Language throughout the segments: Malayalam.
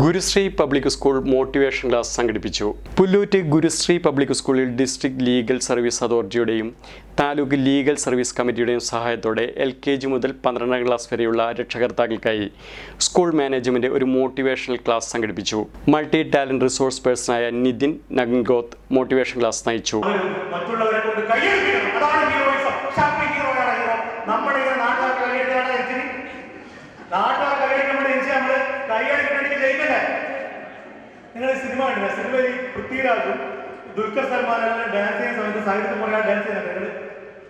Gurushree public school motivation class സംഘടിപ്പിച്ചു. പുല്ലൂറ്റ് ഗുരുശ്രീ പബ്ലിക് സ്കൂളിൽ ഡിസ്ട്രിക്ട് ലീഗൽ സർവീസ് അതോറിറ്റിയുടെയും താലൂക്ക് ലീഗൽ സർവീസ് കമ്മിറ്റിയുടെയും സഹായത്തോടെ എൽ കെ ജി മുതൽ പന്ത്രണ്ടാം ക്ലാസ് വരെയുള്ള രക്ഷകർത്താക്കൾക്കായി സ്കൂൾ മാനേജ്മെന്റ് ഒരു മോട്ടിവേഷണൽ ക്ലാസ് സംഘടിപ്പിച്ചു. മൾട്ടി ടാലന്റ് റിസോഴ്സ് പേഴ്സണായ നിതിൻ നഗൻഗോത്ത് മോട്ടിവേഷൻ ക്ലാസ് നയിച്ചു. മറ്റുള്ളവരെ കൊണ്ട് കൈയടിക്കണം അതാണ് ഹീറോയിസം ഷാപ്പി ഹീറോയാണ് ഹീറോ നമ്മുടെ ഇങ്ങനെ നാട്ടുകാർ കൈയടിയാണ് എത്തി നാട്ടുകാർ കൈയടിക്കാൻ വേണ്ടി എത്തി നമ്മൾ കൈയടിക്കണമെങ്കിൽ ജയിക്കണ്ടേ നിങ്ങൾ സിനിമ കണ്ടില്ല സിനിമയിൽ പൃഥ്വിരാജും ദുൽഖർ സൽമാനും ഡാൻസ് ചെയ്യുന്ന സമയത്ത് സാഹിത്യം പറയാൻ ഡാൻസ് ചെയ്യുന്നുണ്ട്.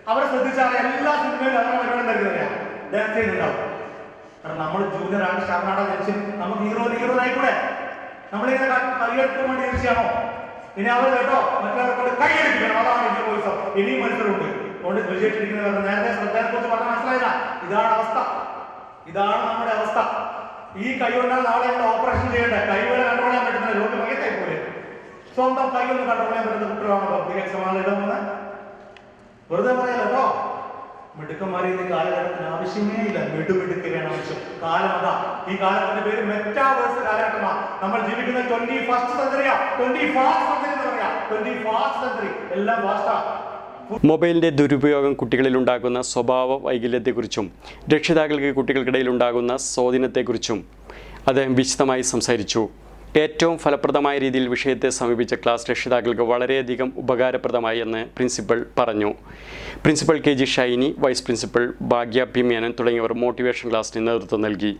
അവരെ ശ്രദ്ധിച്ചാൽ എല്ലാ സിനിമയിലും അവരുടെ പരിപാടി എന്താ ഡാൻസ് ചെയ്യുന്നുണ്ടാവും. കാരണം നമ്മൾ ജൂനിയർ ആണ് സ്റ്റാർനാട ജനിച്ച് നമുക്ക് ഹീറോ ഹീറോ ആയിക്കൂടെ നമ്മളിങ്ങനെ കൈയെടുക്കാൻ വേണ്ടി ജനിച്ചാണോ ഇനി അവർ കേട്ടോ മറ്റുള്ളവരെ കൈയെടുക്കണം അതാണ് ഇന്ത്യ പോലീസോ ഇനിയും മത്സരമുണ്ട് അതുകൊണ്ട് വിജയിച്ചിരിക്കുന്നവർ നേരത്തെ ശ്രദ്ധയെ കുറിച്ച് പറഞ്ഞ മനസ്സിലായില്ല. ഇതാണ് അവസ്ഥ. ഇതാണ് നമ്മുടെ അവസ്ഥ. ഈ കൈ കൊണ്ടാൽ നാളെ നമ്മൾ ഓപ്പറേഷൻ ചെയ്യേണ്ട കൈ വരെ കൺട്രോൾ ചെയ്യാൻ പറ്റുന്ന രോഗം മകത്തായി പോലെ സ്വന്തം കൈ ഒന്ന് കൺട്രോൾ ചെയ്യാൻ പറ്റുന്ന കുട്ടികളാണ്? പബ്ലിക് ഇടുന്നത് വെറുതെ പറയാലോ കേട്ടോ കാലഘട്ടത്തിന് ആവശ്യമേ ഇല്ല. മിടുമിടുക്കുകയാണ് ആവശ്യം. കാലം അതാ. ഈ കാലത്തിന്റെ പേര് മെറ്റാവേഴ്സ് കാലഘട്ടമാണ് നമ്മൾ ജീവിക്കുന്ന ട്വന്റി ഫസ്റ്റ് സെഞ്ചുറിയാ ട്വന്റി ഫാസ്റ്റ് സെഞ്ചുറി എന്ന് പറയാം. ട്വന്റി ഫാസ്റ്റ് സെഞ്ചുറി എല്ലാം ഫാസ്റ്റാ മൊബൈലിന്റെ ദുരുപയോഗം കുട്ടികളിൽ ഉണ്ടാകുന്ന സ്വഭാവ വൈകല്യത്തെക്കുറിച്ചും രക്ഷിതാക്കൾക്ക് കുട്ടികൾക്കിടയിൽ ഉണ്ടാകുന്ന സ്വാധീനത്തെക്കുറിച്ചും അദ്ദേഹം വിശദമായി സംസാരിച്ചു. ഏറ്റവും ഫലപ്രദമായ രീതിയിൽ വിഷയത്തെ സമീപിച്ച ക്ലാസ് രക്ഷിതാക്കൾക്ക് വളരെയധികം ഉപകാരപ്രദമായി എന്ന് പ്രിൻസിപ്പൽ പറഞ്ഞു. Principal K G Shiny vice principal Bhagya P തുടങ്ങിയവർ മോട്ടിവേഷൻ ക്ലാസ്സിന് നേതൃത്വം നൽകി.